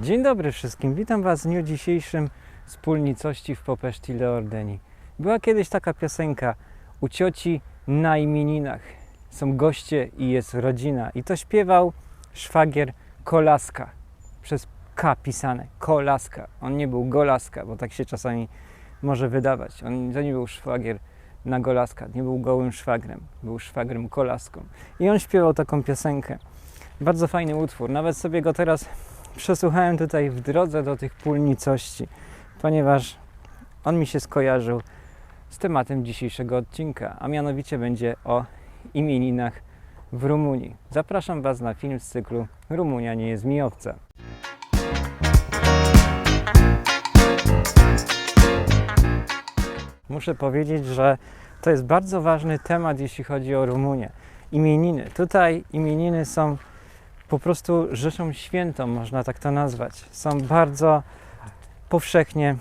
Dzień dobry wszystkim, witam Was w dniu dzisiejszym wspólnicości w Popeszti Leordeni. Była kiedyś taka piosenka u cioci na imieninach. Są goście i jest rodzina. I to śpiewał szwagier Kolaska. Przez K pisane. Kolaska. On nie był Golaska, bo tak się czasami może wydawać. On to nie był szwagier na Golaska. Nie był gołym szwagrem. Był szwagrem Kolaską. I on śpiewał taką piosenkę. Bardzo fajny utwór. Nawet sobie go teraz przesłuchałem tutaj w drodze do tych pólnicości, ponieważ on mi się skojarzył z tematem dzisiejszego odcinka, a mianowicie będzie o imieninach w Rumunii. Zapraszam Was na film z cyklu Rumunia nie jest mi obca. Muszę powiedzieć, że to jest bardzo ważny temat, jeśli chodzi o Rumunię. Imieniny. Tutaj imieniny są po prostu rzeczą świętą, można tak to nazwać. Są bardzo powszechnie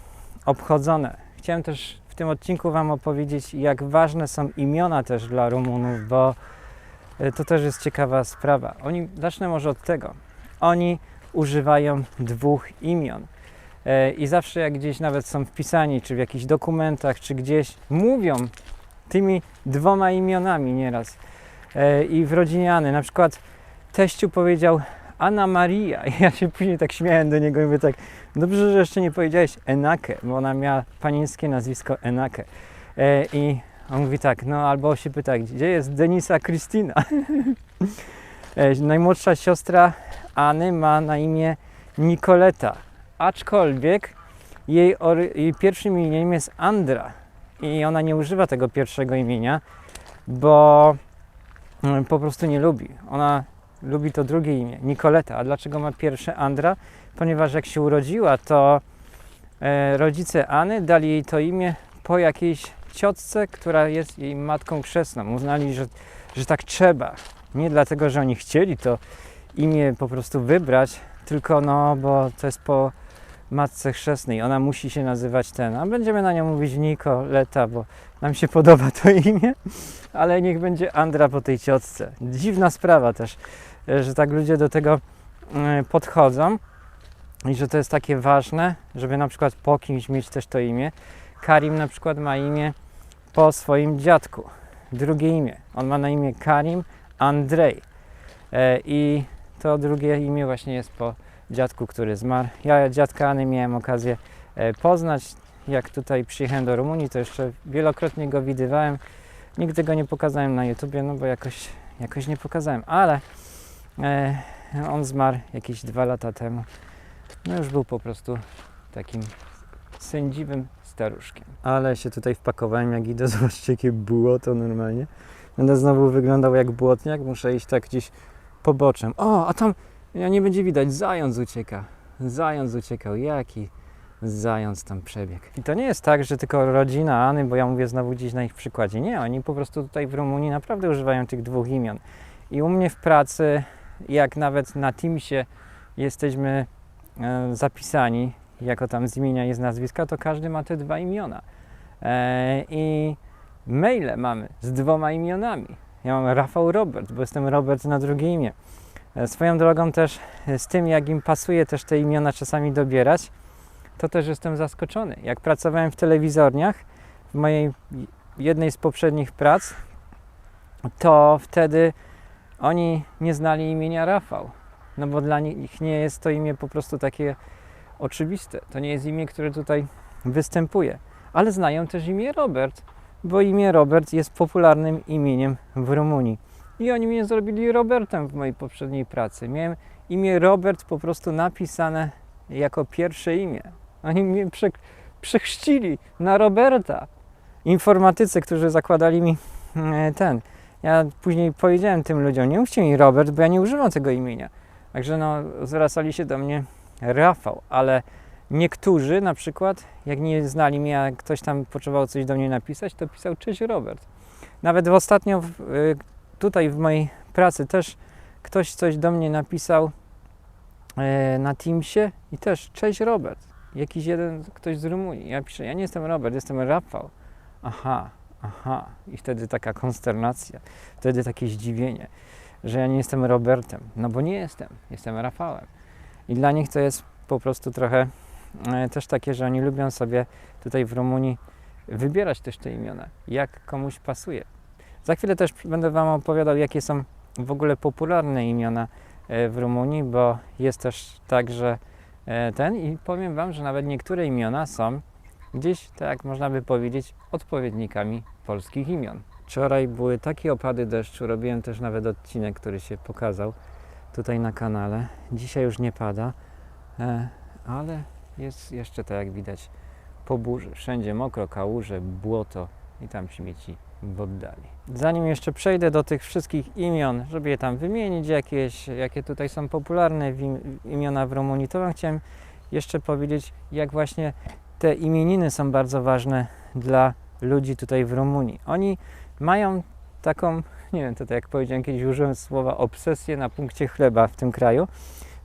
obchodzone. Chciałem też w tym odcinku Wam opowiedzieć, jak ważne są imiona też dla Rumunów, bo e, to też jest ciekawa sprawa. Oni, zacznę może od tego. Oni używają dwóch imion. E, I zawsze jak gdzieś nawet są wpisani, czy w jakichś dokumentach, czy gdzieś mówią tymi dwoma imionami nieraz. E, I w rodzinie Anny, na przykład teściu powiedział Anna Maria. I ja się później tak śmiałem do niego i mówię tak, dobrze, że jeszcze nie powiedziałeś Enake, bo ona miała panieńskie nazwisko Enake. E, I on mówi tak, no albo się pyta, gdzie jest Denisa Kristina? e, najmłodsza siostra Anny ma na imię Nikoleta, aczkolwiek jej, jej pierwszym imieniem jest Andra i ona nie używa tego pierwszego imienia, bo mm, po prostu nie lubi. Ona lubi to drugie imię, Nikoleta. A dlaczego ma pierwsze Andra? Ponieważ jak się urodziła, to e, rodziceAny dali jej to imię po jakiejś ciotce, która jest jej matką chrzestną. Uznali, że, że tak trzeba. Nie dlatego, że oni chcieli to imię po prostu wybrać, tylko no, bo to jest po matce chrzestnej. Ona musi się nazywać ten. A będziemy na nią mówić Nikoleta, bo nam się podoba to imię, ale niech będzie Andra po tej ciotce. Dziwna sprawa też że tak ludzie do tego e, podchodzą i że to jest takie ważne, żeby na przykład po kimś mieć też to imię. Karim na przykład ma imię po swoim dziadku, drugie imię. On ma na imię Karim Andrzej E, i to drugie imię właśnie jest po dziadku, który zmarł. Ja dziadka Any miałem okazję e, poznać. Jak tutaj przyjechałem do Rumunii, to jeszcze wielokrotnie go widywałem. Nigdy go nie pokazałem na YouTubie, no bo jakoś, jakoś nie pokazałem, ale E, on zmarł jakieś dwa lata temu. No już był po prostu takim sędziwym staruszkiem. Ale się tutaj wpakowałem, jak idę, zobaczcie jakie błoto normalnie. Będę znowu wyglądał jak błotniak, muszę iść tak gdzieś poboczem. O, a tam ja nie będzie widać, zając ucieka. Zając uciekał, jaki zając tam przebiegł. I to nie jest tak, że tylko rodzina Any, bo ja mówię znowu gdzieś na ich przykładzie. Nie, oni po prostu tutaj w Rumunii naprawdę używają tych dwóch imion. I u mnie w pracy jak nawet na Teamsie jesteśmy e, zapisani, jako tam z imienia i z nazwiska, to każdy ma te dwa imiona. E, I maile mamy z dwoma imionami. Ja mam Rafał Robert, bo jestem Robert na drugie imię. E, swoją drogą też z tym, jak im pasuje też te imiona czasami dobierać, to też jestem zaskoczony. Jak pracowałem w telewizorniach, w mojej jednej z poprzednich prac, to wtedy oni nie znali imienia Rafał, no bo dla nich nie jest to imię po prostu takie oczywiste. To nie jest imię, które tutaj występuje, ale znają też imię Robert, bo imię Robert jest popularnym imieniem w Rumunii. I oni mnie zrobili Robertem w mojej poprzedniej pracy. Miałem imię Robert po prostu napisane jako pierwsze imię. Oni mnie prze, przechrzcili na Roberta. Informatycy, którzy zakładali mi e, ten ja później powiedziałem tym ludziom, nie mówcie mi Robert, bo ja nie używam tego imienia. Także no, zwracali się do mnie Rafał, ale niektórzy na przykład, jak nie znali mnie, a ktoś tam potrzebował coś do mnie napisać, to pisał cześć Robert. Nawet w ostatnio y, tutaj w mojej pracy też ktoś coś do mnie napisał e, na Teamsie i też cześć Robert. Jakiś jeden, ktoś z Rumunii. Ja piszę, ja nie jestem Robert, jestem Rafał. Aha, Aha, i wtedy taka konsternacja, wtedy takie zdziwienie, że ja nie jestem Robertem. No bo nie jestem, jestem Rafałem. I dla nich to jest po prostu trochę e, też takie, że oni lubią sobie tutaj w Rumunii wybierać też te imiona, jak komuś pasuje. Za chwilę też będę Wam opowiadał, jakie są w ogóle popularne imiona e, w Rumunii, bo jest też tak, że e, ten i powiem Wam, że nawet niektóre imiona są gdzieś, tak można by powiedzieć, odpowiednikami polskich imion. Wczoraj były takie opady deszczu, robiłem też nawet odcinek, który się pokazał tutaj na kanale. Dzisiaj już nie pada, e, ale jest jeszcze tak jak widać po burzy. Wszędzie mokro, kałuże, błoto i tam śmieci w oddali. Zanim jeszcze przejdę do tych wszystkich imion, żeby je tam wymienić jakieś, jakie tutaj są popularne imiona w Rumunii, to Wam chciałem jeszcze powiedzieć, jak właśnie te imieniny są bardzo ważne dla ludzi tutaj w Rumunii. Oni mają taką, nie wiem, to tak jak powiedziałem kiedyś, użyłem słowa obsesję na punkcie chleba w tym kraju.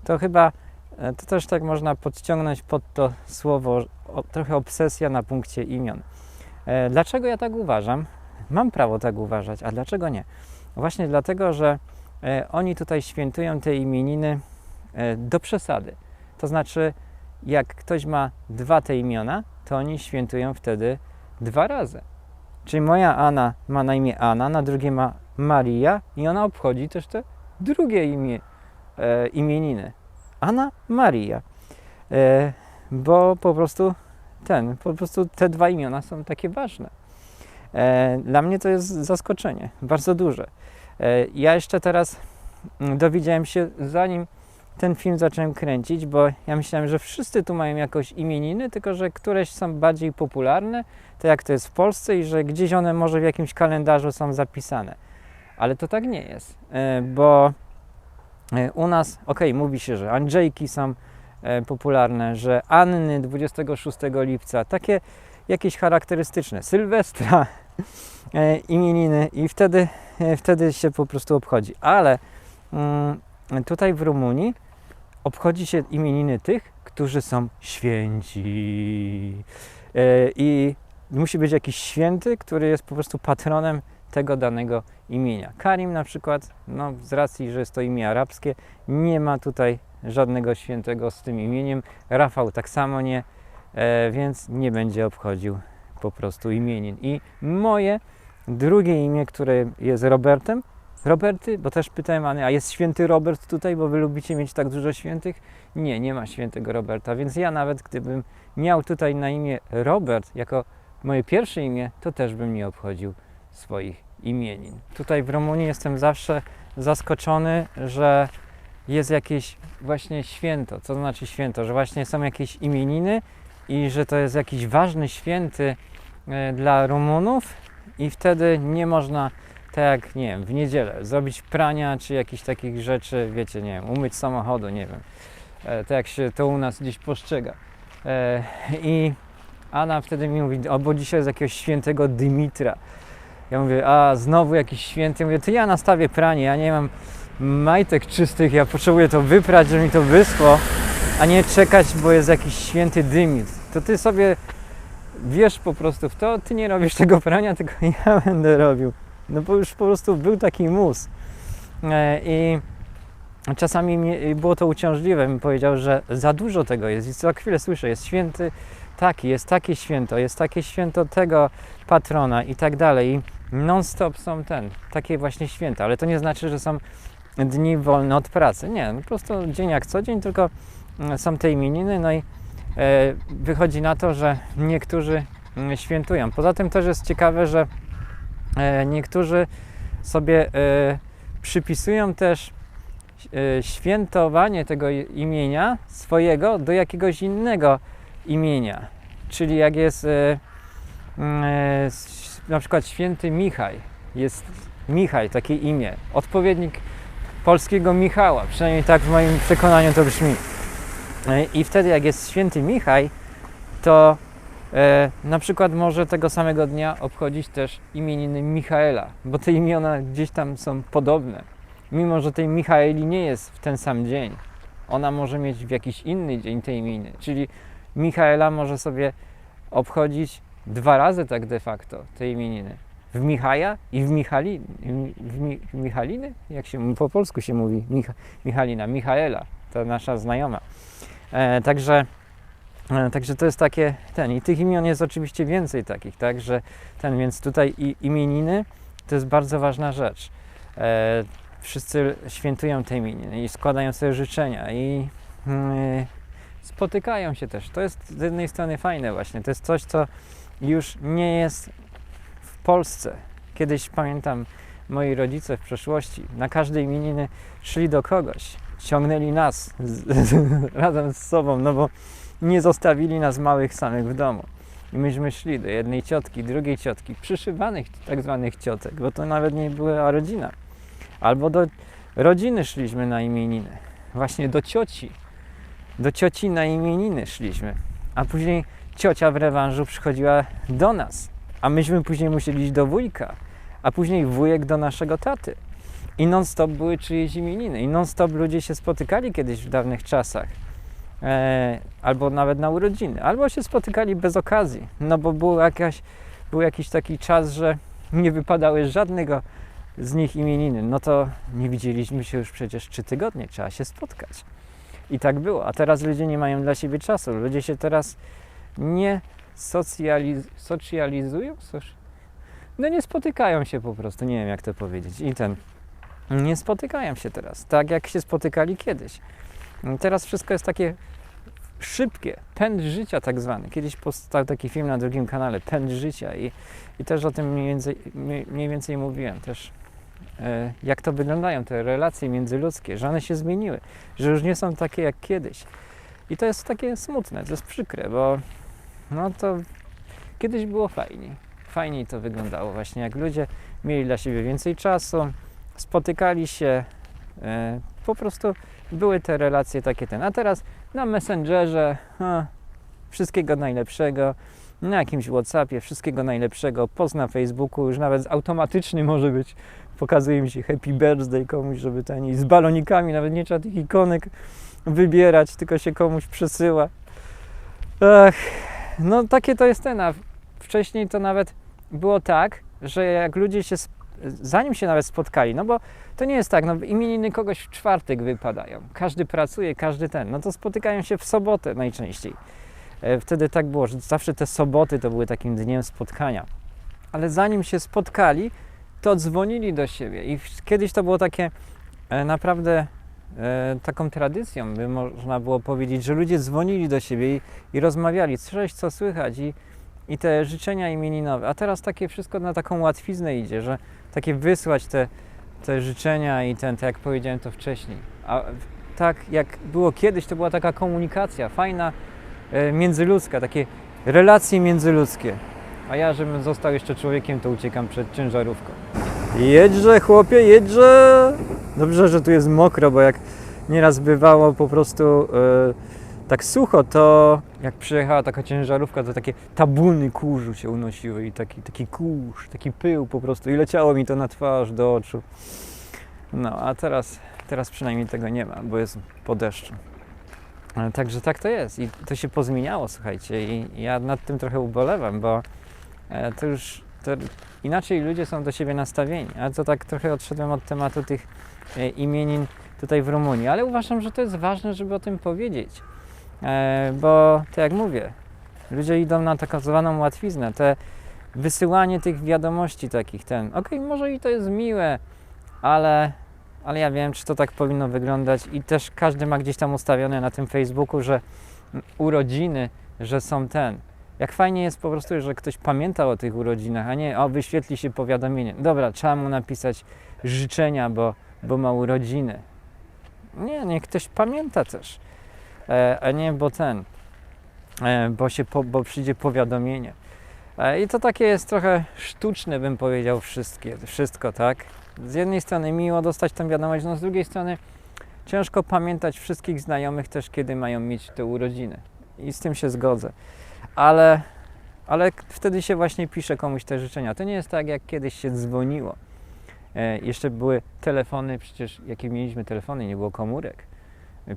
To chyba e, to też tak można podciągnąć pod to słowo, o, trochę obsesja na punkcie imion. E, dlaczego ja tak uważam? Mam prawo tak uważać, a dlaczego nie? Właśnie dlatego, że e, oni tutaj świętują te imieniny e, do przesady. To znaczy, jak ktoś ma dwa te imiona, to oni świętują wtedy dwa razy. Czyli moja Anna ma na imię Anna, na drugie ma Maria i ona obchodzi też te drugie imię, e, imieniny. Anna Maria. E, bo po prostu ten, po prostu te dwa imiona są takie ważne. E, dla mnie to jest zaskoczenie, bardzo duże. E, ja jeszcze teraz mm, dowiedziałem się, zanim ten film zacząłem kręcić, bo ja myślałem, że wszyscy tu mają jakoś imieniny, tylko że któreś są bardziej popularne, tak jak to jest w Polsce i że gdzieś one może w jakimś kalendarzu są zapisane. Ale to tak nie jest, e, bo e, u nas, ok, mówi się, że Andrzejki są e, popularne, że Anny 26 lipca, takie jakieś charakterystyczne, Sylwestra, imieniny i wtedy, wtedy się po prostu obchodzi. Ale mm, tutaj w Rumunii obchodzi się imieniny tych, którzy są święci. E, I musi być jakiś święty, który jest po prostu patronem tego danego imienia. Karim na przykład, no z racji, że jest to imię arabskie, nie ma tutaj żadnego świętego z tym imieniem. Rafał tak samo nie, e, więc nie będzie obchodził po prostu imienin. I moje drugie imię, które jest Robertem, Roberty, bo też pytałem Anny, a jest święty Robert tutaj, bo wy lubicie mieć tak dużo świętych? Nie, nie ma świętego Roberta, więc ja nawet gdybym miał tutaj na imię Robert jako moje pierwsze imię, to też bym nie obchodził swoich imienin. Tutaj w Rumunii jestem zawsze zaskoczony, że jest jakieś właśnie święto. Co znaczy święto? Że właśnie są jakieś imieniny i że to jest jakiś ważny święty e, dla Rumunów i wtedy nie można tak jak, nie wiem, w niedzielę zrobić prania czy jakichś takich rzeczy, wiecie, nie wiem, umyć samochodu, nie wiem, e, tak jak się to u nas gdzieś postrzega. E, I Anna wtedy mi mówi, o bo dzisiaj jest jakiegoś świętego Dymitra. Ja mówię, a znowu jakiś święty. Mówię, to ja nastawię pranie, ja nie mam majtek czystych, ja potrzebuję to wyprać, żeby mi to wyschło, a nie czekać, bo jest jakiś święty Dymit. To ty sobie wiesz po prostu w to, ty nie robisz tego prania, tylko ja będę robił. No bo już po prostu był taki mus. E, I czasami było to uciążliwe. Mi powiedział, że za dużo tego jest. I co chwilę słyszę, jest święty taki, jest takie święto, jest takie święto tego patrona i tak dalej. I non-stop są ten, takie właśnie święta. Ale to nie znaczy, że są dni wolne od pracy. Nie, no po prostu dzień jak co dzień, tylko mm, są te imieniny. No i e, wychodzi na to, że niektórzy mm, świętują. Poza tym też jest ciekawe, że niektórzy sobie e, przypisują też e, świętowanie tego imienia swojego do jakiegoś innego imienia. Czyli jak jest na przykład święty Michaj, jest Michaj, takie imię, odpowiednik polskiego Michała, przynajmniej tak w moim przekonaniu to brzmi. I wtedy jak jest święty Michaj, to E, na przykład może tego samego dnia obchodzić też imieniny Michaela, bo te imiona gdzieś tam są podobne. Mimo, że tej Michaeli nie jest w ten sam dzień. Ona może mieć w jakiś inny dzień te imieniny. Czyli Michaela może sobie obchodzić dwa razy tak de facto te imieniny. W Michaja i w, Michali, w, Mi, w Michaliny? Jak się po polsku się mówi? Mich, Michalina, Michaela, to nasza znajoma. E, także, także to jest takie ten. I tych imion jest oczywiście więcej takich, tak, że ten, więc tutaj i, imieniny to jest bardzo ważna rzecz. E, wszyscy świętują te imieniny i składają sobie życzenia i mm, spotykają się też. To jest z jednej strony fajne właśnie. To jest coś, co już nie jest w Polsce. Kiedyś pamiętam moi rodzice w przeszłości, na każde imieniny szli do kogoś, ciągnęli nas z, razem z sobą, no bo nie zostawili nas małych samych w domu. I myśmy szli do jednej ciotki, drugiej ciotki, przyszywanych tak zwanych ciotek, bo to nawet nie była rodzina. Albo do rodziny szliśmy na imieniny, właśnie do cioci. Do cioci na imieniny szliśmy, a później ciocia w rewanżu przychodziła do nas, a myśmy później musieli iść do wujka, a później wujek do naszego taty. I non-stop były czyjeś imieniny. I non-stop ludzie się spotykali kiedyś w dawnych czasach. E, albo nawet na urodziny. Albo się spotykali bez okazji. No bo był, jakaś, był jakiś taki czas, że nie wypadały żadnego z nich imieniny. No to nie widzieliśmy się już przecież trzy tygodnie. Trzeba się spotkać. I tak było. A teraz ludzie nie mają dla siebie czasu. Ludzie się teraz nie socjaliz- socjalizują? Soc- no nie spotykają się po prostu. Nie wiem jak to powiedzieć. I ten nie spotykają się teraz, tak jak się spotykali kiedyś. Teraz wszystko jest takie szybkie, pęd życia tak zwany. Kiedyś powstał taki film na drugim kanale, pęd życia i, i też o tym mniej więcej, mniej więcej mówiłem też, e, jak to wyglądają te relacje międzyludzkie, że one się zmieniły, że już nie są takie jak kiedyś. I to jest takie smutne, to jest przykre, bo no to kiedyś było fajniej. Fajniej to wyglądało właśnie, jak ludzie mieli dla siebie więcej czasu, spotykali się, e, po prostu były te relacje takie ten. A teraz na Messengerze a, wszystkiego najlepszego, na jakimś Whatsappie wszystkiego najlepszego, post na Facebooku, już nawet automatyczny może być. Pokazuje mi się happy birthday komuś, żeby ten i z balonikami, nawet nie trzeba tych ikonek wybierać, tylko się komuś przesyła. Ech, no takie to jest ten, a wcześniej to nawet było tak, że jak ludzie się zanim się nawet spotkali, no bo to nie jest tak, no imieniny kogoś w czwartek wypadają, każdy pracuje, każdy ten, no to spotykają się w sobotę najczęściej. E, Wtedy tak było, że zawsze te soboty to były takim dniem spotkania. Ale zanim się spotkali, to dzwonili do siebie i kiedyś to było takie e, naprawdę e, taką tradycją, by można było powiedzieć, że ludzie dzwonili do siebie i, i rozmawiali, cześć, co słychać i, i te życzenia imieninowe. A teraz takie wszystko na taką łatwiznę idzie, że takie wysłać te, te życzenia i ten, tak jak powiedziałem to wcześniej. A tak jak było kiedyś, to była taka komunikacja fajna, e, międzyludzka, takie relacje międzyludzkie. A ja, żebym został jeszcze człowiekiem, to uciekam przed ciężarówką. Jedźże, chłopie, jedźże! Dobrze, że tu jest mokro, bo jak nieraz bywało po prostu e, tak sucho, to jak przyjechała taka ciężarówka, to takie tabuny kurzu się unosiły i taki, taki kurz, taki pył po prostu i leciało mi to na twarz, do oczu. No, a teraz, teraz przynajmniej tego nie ma, bo jest po deszczu. Także tak to jest i to się pozmieniało, słuchajcie, i ja nad tym trochę ubolewam, bo e, to już to inaczej ludzie są do siebie nastawieni. A to tak trochę odszedłem od tematu tych e, imienin tutaj w Rumunii, ale uważam, że to jest ważne, żeby o tym powiedzieć. E, bo tak jak mówię, ludzie idą na tak zwaną łatwiznę. Te wysyłanie tych wiadomości takich, ten, okej, może i to jest miłe, ale, ale ja wiem, czy to tak powinno wyglądać i też każdy ma gdzieś tam ustawione na tym Facebooku, że urodziny, że są ten. Jak fajnie jest po prostu, że ktoś pamięta o tych urodzinach, a nie, o, wyświetli się powiadomienie. Dobra, trzeba mu napisać życzenia, bo, bo ma urodziny. Nie, niech ktoś pamięta też. E, a nie, bo ten, e, bo, się po, bo przyjdzie powiadomienie. E, I to takie jest trochę sztuczne, bym powiedział, wszystkie, wszystko, tak? Z jednej strony miło dostać tę wiadomość, no z drugiej strony ciężko pamiętać wszystkich znajomych też, kiedy mają mieć te urodziny. I z tym się zgodzę. Ale, ale wtedy się właśnie pisze komuś te życzenia. To nie jest tak, jak kiedyś się dzwoniło. E, jeszcze były telefony, przecież jakie mieliśmy telefony, nie było komórek.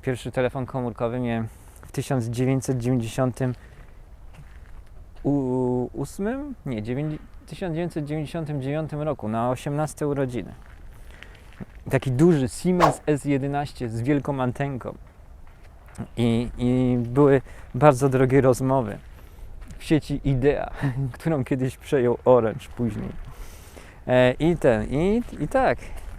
Pierwszy telefon komórkowy miałem w 1998, nie, dziewięć- 1999 roku na 18 urodziny. Taki duży Siemens S11 z wielką antenką. I, I były bardzo drogie rozmowy w sieci Idea, którą kiedyś przejął Orange później. E, I ten, i, i tak.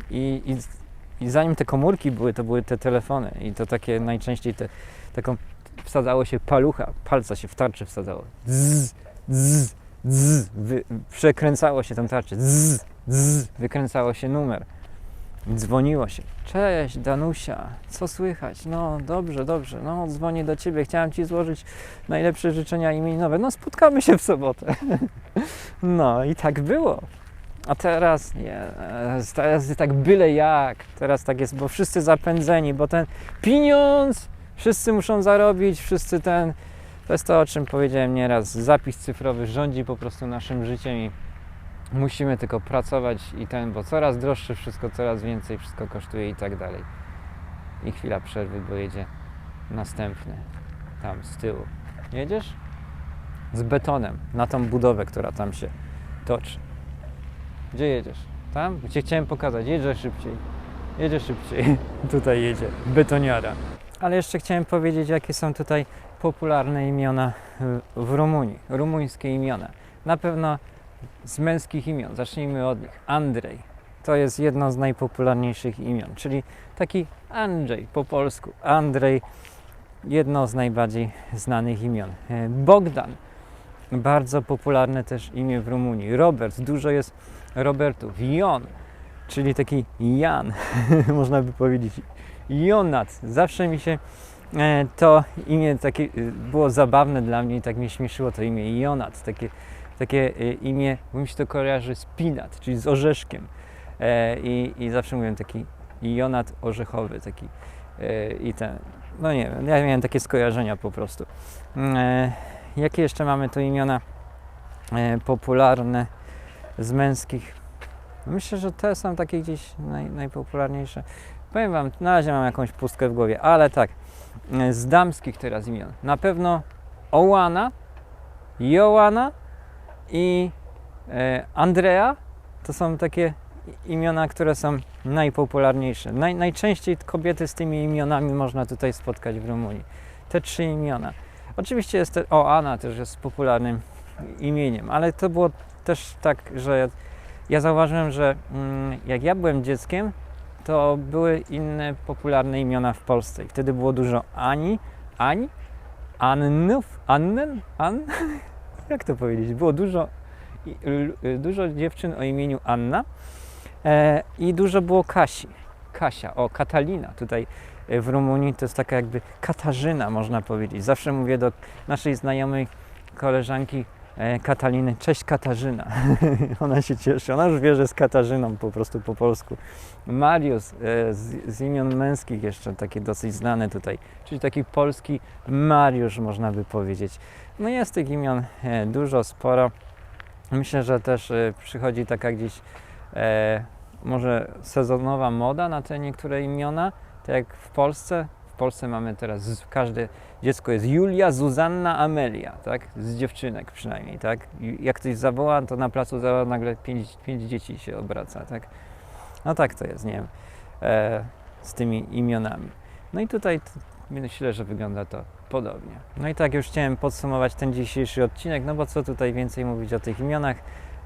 I, i, I zanim te komórki były, to były te telefony. I to takie najczęściej te, taką wsadzało się palucha, palca się w tarczę wsadzało. Zzz, zzz, zzz, wy, przekręcało się tą tarczę. Zzz, zzz, wykręcało się numer. Dzwoniło się. Cześć, Danusia, co słychać? No, dobrze, dobrze. No, dzwonię do ciebie. Chciałem ci złożyć najlepsze życzenia imieninowe. No, spotkamy się w sobotę. No, i tak było. A teraz nie, teraz jest tak byle jak. Teraz tak jest, bo wszyscy zapędzeni, bo ten pieniądz wszyscy muszą zarobić, wszyscy ten. To jest to, o czym powiedziałem nieraz. Zapis cyfrowy rządzi po prostu naszym życiem i musimy tylko pracować i ten, bo coraz droższe wszystko, coraz więcej wszystko kosztuje i tak dalej. I chwila przerwy, bo jedzie następny tam z tyłu. Jedziesz? Z betonem na tą budowę, która tam się toczy. Gdzie jedziesz? Tam? Gdzie chciałem pokazać. Jedzie szybciej. Jedzie szybciej. tutaj jedzie. Betoniara. Ale jeszcze chciałem powiedzieć, jakie są tutaj popularne imiona w- Rumunii. Rumuńskie imiona. Na pewno z męskich imion. Zacznijmy od nich. Andrzej. To jest jedno z najpopularniejszych imion, czyli taki Andrzej po polsku. Andrzej, jedno z najbardziej znanych imion. E, Bogdan, bardzo popularne też imię w Rumunii. Robert, dużo jest Robertów. Jon, czyli taki Jan, można by powiedzieć. Jonat, zawsze mi się e, to imię takie e, było zabawne dla mnie i tak mnie śmieszyło to imię Jonat, takie, takie e, imię, bo mi się to kojarzy z pinat, czyli z orzeszkiem. I, I zawsze mówiłem taki Jonat orzechowy, taki i ten, no nie wiem, ja miałem takie skojarzenia po prostu. Jakie jeszcze mamy tu imiona popularne z męskich? Myślę, że te są takie gdzieś naj, najpopularniejsze. Powiem Wam, na razie mam jakąś pustkę w głowie, ale tak, e, z damskich teraz imion. Na pewno Ołana, Joanna i e, Andrea to są takie imiona, które są najpopularniejsze. Naj, najczęściej kobiety z tymi imionami można tutaj spotkać w Rumunii. Te trzy imiona. Oczywiście jest te, o, Anna też jest popularnym imieniem, ale to było też tak, że ja, zauważyłem, że mm, jak ja byłem dzieckiem, to były inne popularne imiona w Polsce. I wtedy było dużo Ani, Ań, Annów, Annen, An? Jak to powiedzieć? Było dużo, dużo dziewczyn o imieniu Anna e, i dużo było Kasi. Kasia, o Katalina tutaj e, w Rumunii to jest taka jakby Katarzyna można powiedzieć. Zawsze mówię do naszej znajomej koleżanki Kataliny, cześć Katarzyna. ona się cieszy, ona już wie, że jest Katarzyną po prostu po polsku. Mariusz e, z, z imion męskich jeszcze takie dosyć znane tutaj, czyli taki polski Mariusz można by powiedzieć. No jest tych imion e, dużo, sporo. Myślę, że też e, przychodzi taka gdzieś e, może sezonowa moda na te niektóre imiona, tak jak w Polsce. W Polsce mamy teraz, z- każde dziecko jest Julia, Zuzanna, Amelia, tak? Z dziewczynek przynajmniej, tak? Jak ktoś zawoła, to na placu zawoła nagle pięć, pięć dzieci się obraca, tak? No tak to jest, nie wiem, e, z tymi imionami. No i tutaj myślę, że wygląda to podobnie. No i tak już chciałem podsumować ten dzisiejszy odcinek, no bo co tutaj więcej mówić o tych imionach.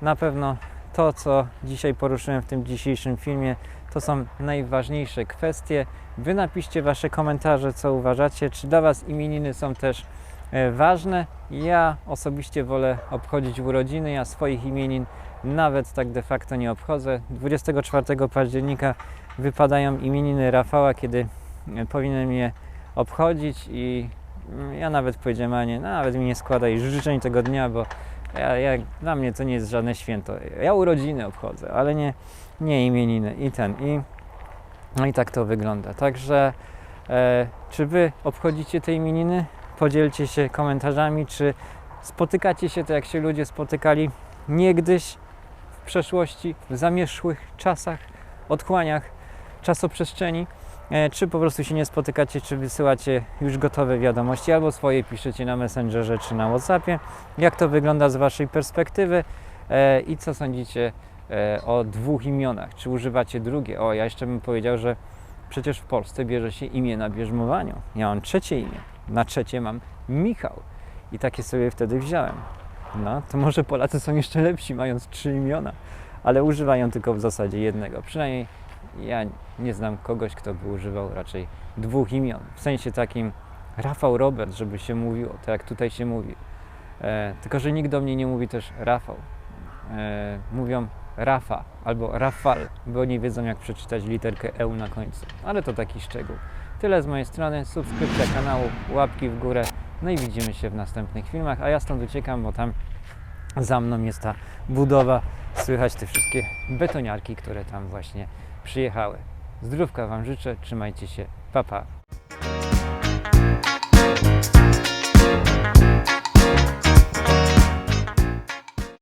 Na pewno to, co dzisiaj poruszyłem w tym dzisiejszym filmie, to są najważniejsze kwestie. Wy napiszcie Wasze komentarze, co uważacie, czy dla Was imieniny są też e, ważne. Ja osobiście wolę obchodzić urodziny, ja swoich imienin nawet tak de facto nie obchodzę. 24 października wypadają imieniny Rafała, kiedy e, powinienem je obchodzić i mm, ja nawet powiedziałem, a nie, nawet mi nie składaj życzeń tego dnia, bo ja, ja, dla mnie to nie jest żadne święto. Ja urodziny obchodzę, ale nie, nie imieniny i ten. I, no i tak to wygląda. Także e, czy Wy obchodzicie te imieniny? Podzielcie się komentarzami, czy spotykacie się tak jak się ludzie spotykali niegdyś w przeszłości, w zamierzchłych czasach, otchłaniach czasoprzestrzeni, czy po prostu się nie spotykacie, czy wysyłacie już gotowe wiadomości, albo swoje piszecie na Messengerze, czy na Whatsappie. Jak to wygląda z Waszej perspektywy e, i co sądzicie e, o dwóch imionach? Czy używacie drugie? O, ja jeszcze bym powiedział, że Przecież w Polsce bierze się imię na bierzmowaniu. Ja mam trzecie imię. Na trzecie mam Michał. I takie sobie wtedy wziąłem. No, to może Polacy są jeszcze lepsi, mając trzy imiona, ale używają tylko w zasadzie jednego. Przynajmniej ja nie znam kogoś, kto by używał raczej dwóch imion. W sensie takim Rafał Robert, żeby się mówiło, tak jak tutaj się mówi. E, tylko, że nikt do mnie nie mówi też Rafał. E, mówią Rafa albo Rafal, bo nie wiedzą jak przeczytać literkę E na końcu. Ale to taki szczegół. Tyle z mojej strony. Subskrypcja kanału, łapki w górę. No i widzimy się w następnych filmach. A ja stąd uciekam, bo tam za mną jest ta budowa. Słychać te wszystkie betoniarki, które tam właśnie przyjechały. Zdrówka Wam życzę. Trzymajcie się. Pa, pa.